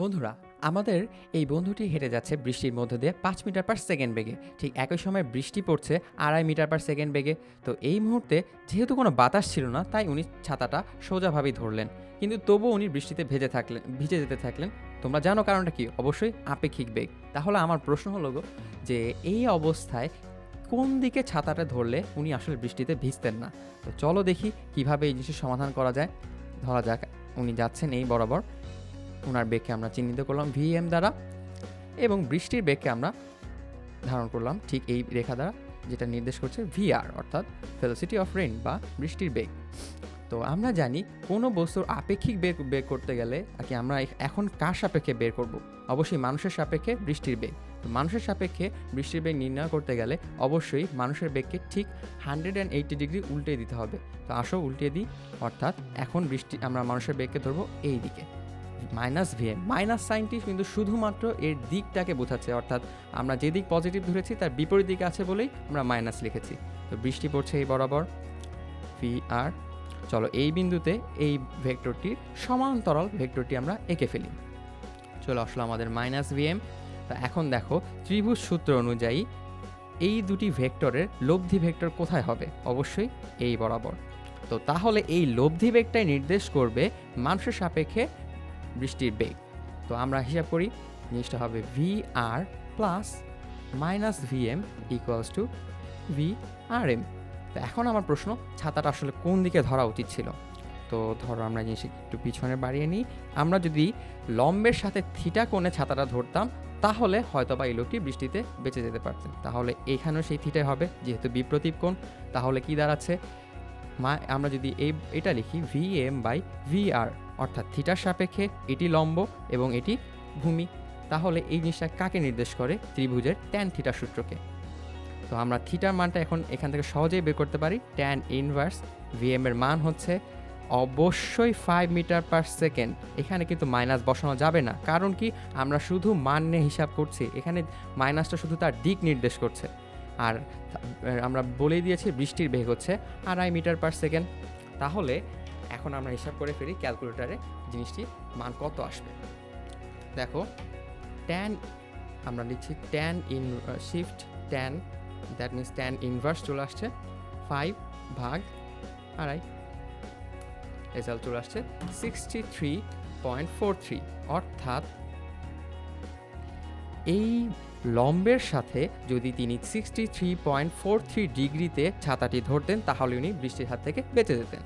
বন্ধুরা, আমাদের এই বন্ধুটি হেঁটে যাচ্ছে বৃষ্টির মধ্যে দিয়ে পাঁচ মিটার পার সেকেন্ড বেগে। ঠিক একই সময় বৃষ্টি পড়ছে আড়াই মিটার পার সেকেন্ড বেগে। তো এই মুহূর্তে যেহেতু কোনো বাতাস ছিল না, তাই উনি ছাতাটা সোজাভাবেই ধরলেন। কিন্তু তবুও উনি বৃষ্টিতে ভেজে থাকলেন, ভিজে যেতে থাকলেন। তোমরা জানো কারণটা কি? অবশ্যই আপেক্ষিক বেগ। তাহলে আমার প্রশ্ন হলো গো, যে এই অবস্থায় কোন দিকে ছাতাটা ধরলে উনি আসলে বৃষ্টিতে ভিজতেন না? তো চলো দেখি কীভাবে এই জিনিসের সমাধান করা যায়। ধরা যাক, উনি যাচ্ছেন এই বরাবর। ওনার বেগকে আমরা চিহ্নিত করলাম ভিএম দ্বারা এবং বৃষ্টির বেগকে আমরা ধারণ করলাম ঠিক এই রেখা দ্বারা, যেটা নির্দেশ করছে ভিআর, অর্থাৎ ভেলোসিটি অফ রেন বা বৃষ্টির বেগ। তো আমরা জানি কোনো বস্তুর আপেক্ষিক বেগ বের করতে গেলে আর কি আমরা এখন কার সাপেক্ষে বের করব? অবশ্যই মানুষের সাপেক্ষে বৃষ্টির বেগ। তো মানুষের সাপেক্ষে বৃষ্টির বেগ নির্ণয় করতে গেলে অবশ্যই মানুষের বেগকে ঠিক হান্ড্রেড অ্যান্ড এইটি ডিগ্রি উল্টে দিতে হবে। তো আসো উল্টে দিই, অর্থাৎ এখন বৃষ্টি আমরা মানুষের বেগকে ধরবো এই দিকে মাইনাস ভিএম মাইনাস সাইনটি কিন্তু শুধুমাত্র এর দিকটাকে বোঝাচ্ছে। অর্থাৎ আমরা যে দিক পজিটিভ ধরেছি, তার বিপরীত দিকে আছে বলেই আমরা মাইনাস লিখেছি। তো বৃষ্টি পড়ছে এই বরাবর। ভি আর চলো এই বিন্দুতে এই ভেক্টরটির সমান্তরাল ভেক্টরটি আমরা এঁকে ফেলি। চলো আসলে আমাদের মাইনাস ভিএম তো এখন দেখো, ত্রিভুজ সূত্র অনুযায়ী এই দুটি ভেক্টরের লব্ধি ভেক্টর কোথায় হবে? অবশ্যই এই বরাবর। তো তাহলে এই লব্ধি বেগটাই নির্দেশ করবে মানুষের সাপেক্ষে বৃষ্টির বেগ। তো আমরা হিসাব করি, জিনিসটা হবে V R plus minus V M equals to V R M তো এখন আমার প্রশ্ন, ছাতাটা আসলে কোন দিকে ধরা উচিত ছিল? তো ধরো আমরা জিনিস একটু পিছনে বাড়িয়ে নিই। আমরা যদি লম্বের সাথে থিটা কোণে ছাতাটা ধরতাম, তাহলে হয়তো বা এই লোকটি বৃষ্টিতে বেঁচে যেতে পারতেন। তাহলে এখানেও সেই থিটাই হবে, যেহেতু বিপ্রতীপ কোণ। তাহলে কি দাঁড়াচ্ছে? মা, আমরা যদি এই, এটা লিখি V M by V R অর্থাৎ থিটার সাপেক্ষে এটি লম্ব এবং এটি ভূমি। তাহলে এই জিনিসটা কাকে নির্দেশ করে? ত্রিভুজের ট্যান থিটা সূত্রকে। তো আমরা থিটার মানটা এখন এখান থেকে সহজেই বের করতে পারি। ট্যান ইনভার্স ভিএম এর মান হচ্ছে অবশ্যই ফাইভ মিটার পার সেকেন্ড এখানে কিন্তু মাইনাস বসানো যাবে না। কারণ কি? আমরা শুধু মান নিয়ে হিসাব করছি। এখানে মাইনাসটা শুধু তার দিক নির্দেশ করছে। আর আমরা বলেই দিয়েছি বৃষ্টির বেগ হচ্ছে আড়াই মিটার পার সেকেন্ড তাহলে এখন আমরা হিসাব করে ফেলি ক্যালকুলেটারে জিনিসটি মান কত আসবে। দেখো ট্যান আমরা লিখছি tan in shift tan that means tan inverse চলে আসছে ফাইভ ভাগ আড়াই রেজাল্ট চলে আসছে sixty three point four three অর্থাৎ এই লম্বের সাথে যদি তিনি sixty three point four three ডিগ্রিতে ছাতাটি ধরতেন, তাহলে উনি বৃষ্টির হাত থেকে বেঁচে যেতেন।